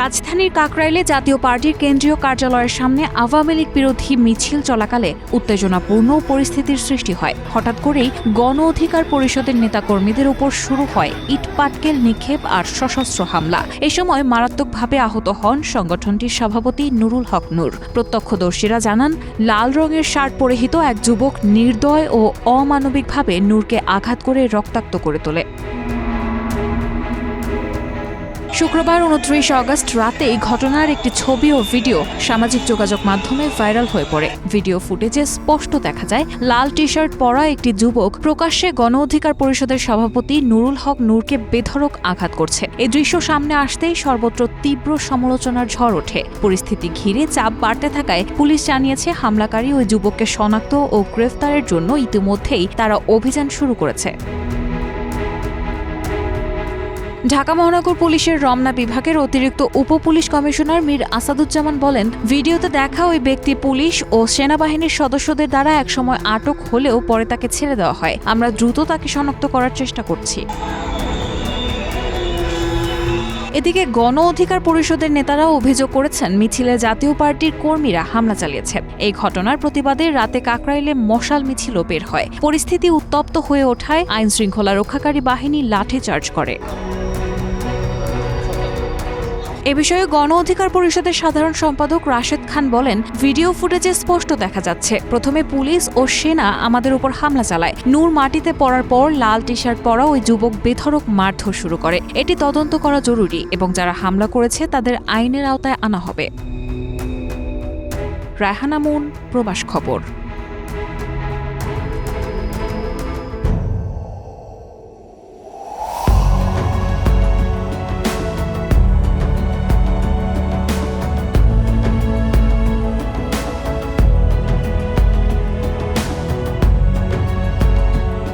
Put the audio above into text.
রাজধানীর কাকরাইলে জাতীয় পার্টির কেন্দ্রীয় কার্যালয়ের সামনে আওয়ামী লীগ বিরোধী মিছিল চলাকালে উত্তেজনাপূর্ণ পরিস্থিতির সৃষ্টি হয়। হঠাৎ করেই গণ অধিকার পরিষদের নেতাকর্মীদের উপর শুরু হয় ইটপাটকেল নিক্ষেপ আর সশস্ত্র হামলা। এ সময় মারাত্মকভাবে আহত হন সংগঠনটির সভাপতি নুরুল হক নূর। প্রত্যক্ষদর্শীরা জানান, লাল রঙের শার্ট পরিহিত এক যুবক নির্দয় ও অমানবিকভাবে নূরকে আঘাত করে রক্তাক্ত করে তোলে। শুক্রবার উনত্রিশ আগস্ট রাতে এই ঘটনার একটি ছবি ও ভিডিও সামাজিক যোগাযোগ মাধ্যমে ভাইরাল হয়ে পড়ে। ভিডিও ফুটেজে স্পষ্ট দেখা যায়, লাল টি শার্ট পরা একটি যুবক প্রকাশ্যে গণ অধিকার পরিষদের সভাপতি নুরুল হক নূরকে বেধড়ক আঘাত করছে। এই দৃশ্য সামনে আসতেই সর্বত্র তীব্র সমালোচনার ঝড় ওঠে। পরিস্থিতি ঘিরে চাপ বাড়তে থাকায় পুলিশ জানিয়েছে, হামলাকারী ওই যুবককে শনাক্ত ও গ্রেফতারের জন্য ইতিমধ্যেই তারা অভিযান শুরু করেছে। ঢাকা মহানগর পুলিশের রমনা বিভাগের অতিরিক্ত উপ পুলিশ কমিশনার মীর আসাদুজ্জামান বলেন, ভিডিওতে দেখা ওই ব্যক্তি পুলিশ ও সেনাবাহিনীর সদস্যদের দ্বারা একসময় আটক হলেও পরে তাকে ছেড়ে দেওয়া হয়। আমরা দ্রুত তাকে শনাক্ত করার চেষ্টা করছি। এদিকে গণ অধিকার পরিষদের নেতারা অভিযোগ করেছেন, মিছিলে জাতীয় পার্টির কর্মীরা হামলা চালিয়েছে। এই ঘটনার প্রতিবাদে রাতে কাকরাইলে মশাল মিছিলও বের হয়। পরিস্থিতি উত্তপ্ত হয়ে ওঠায় আইন শৃঙ্খলা রক্ষাকারী বাহিনী লাঠিচার্জ করে। এ বিষয়ে গণ অধিকার পরিষদের সাধারণ সম্পাদক রাশেদ খান বলেন, ভিডিও ফুটেজে স্পষ্ট দেখা যাচ্ছে। প্রথমে পুলিশ ও সেনা আমাদের উপর হামলা চালায়। নূর মাটিতে পড়ার পর লাল টি শার্ট পরা ওই যুবক বেধড়ক মারধর শুরু করে। এটি তদন্ত করা জরুরি এবং যারা হামলা করেছে তাদের আইনের আওতায় আনা হবে। রায়হানা মুন, প্রবাস খবর।